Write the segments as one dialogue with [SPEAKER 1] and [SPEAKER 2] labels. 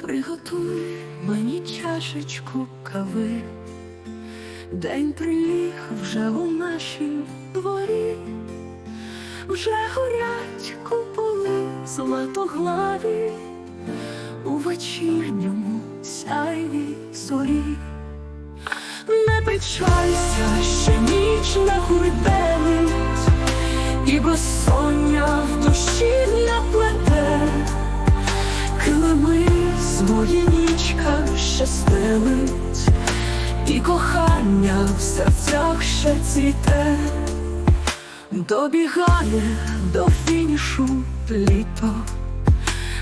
[SPEAKER 1] Приготуй мені чашечку кави, день приліг вже у нашім дворі, вже горять куполи златоглаві. У вечірньому сяйві зорі. Не печалься, ще ніч гурделить, і безсоння в душі не плете. Килими свої нічка ще стелить, і кохання в серцях ще цвіте, добігає до фінішу літо,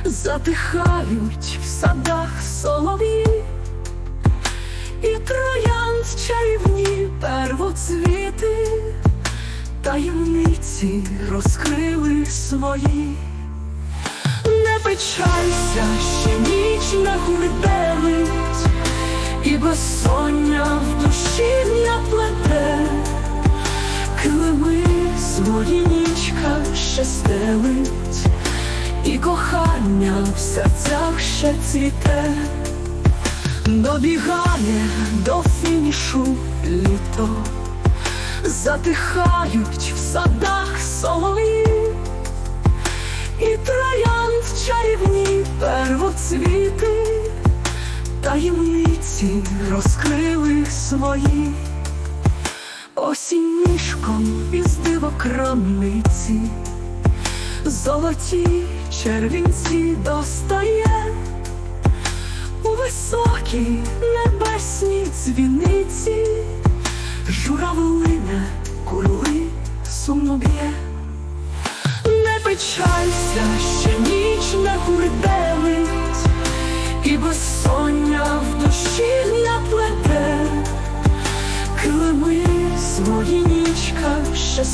[SPEAKER 1] затихають в садах солов'ї, і троянд чарівні первоцвіти, таємниці розкрили свої. Не печалься, ще ніч не гурделить, і безсоння в душі не плете, Килими свої нічка ще стелить, і кохання в серцях ще цвіте, добігає до фінішу літо, затихають в садах солов'ї. І троянд чарівні первоцвіти, таємниці розкрили свої, осінь ніжком із дивокрамниці, золоті червінці достає, у високій небесній дзвіниці, журавлине печалься, ще ніч не гурделить, і безсоння в душі не плете, Килими свої нічка ще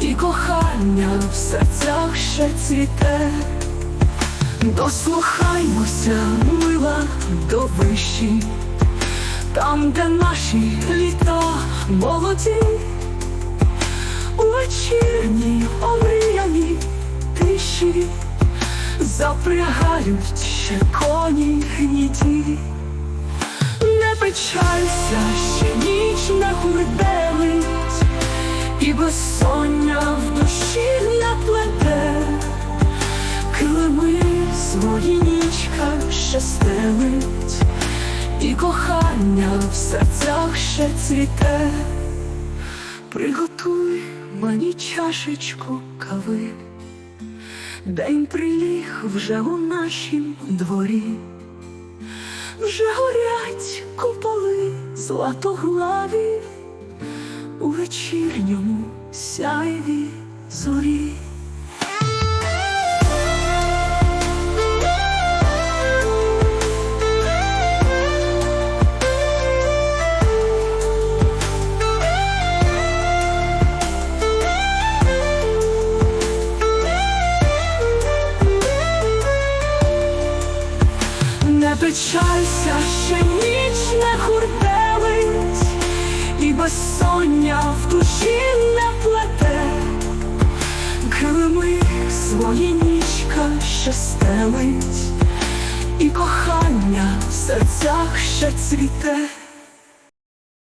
[SPEAKER 1] і кохання в серцях ще цвіте. Дослухаймося, мила, до виші, там, де наші літа молоді. У вечірній тиші запрягають ще коні гніді. Не печалься, ще ніч не гурделить, і безсоння в душі не плете, Килими свої нічка ще стелить, і кохання в серцях ще цвіте. Приготуй мені чашечку кави, день приліг вже у нашім дворі, вже горять куполи златоглаві у вечірньому сяйві зорі. Печалься, ще ніч не хурделить, і безсоння в душі не плете, Килими свої нічка ще стелить, і кохання в серцях ще цвіте.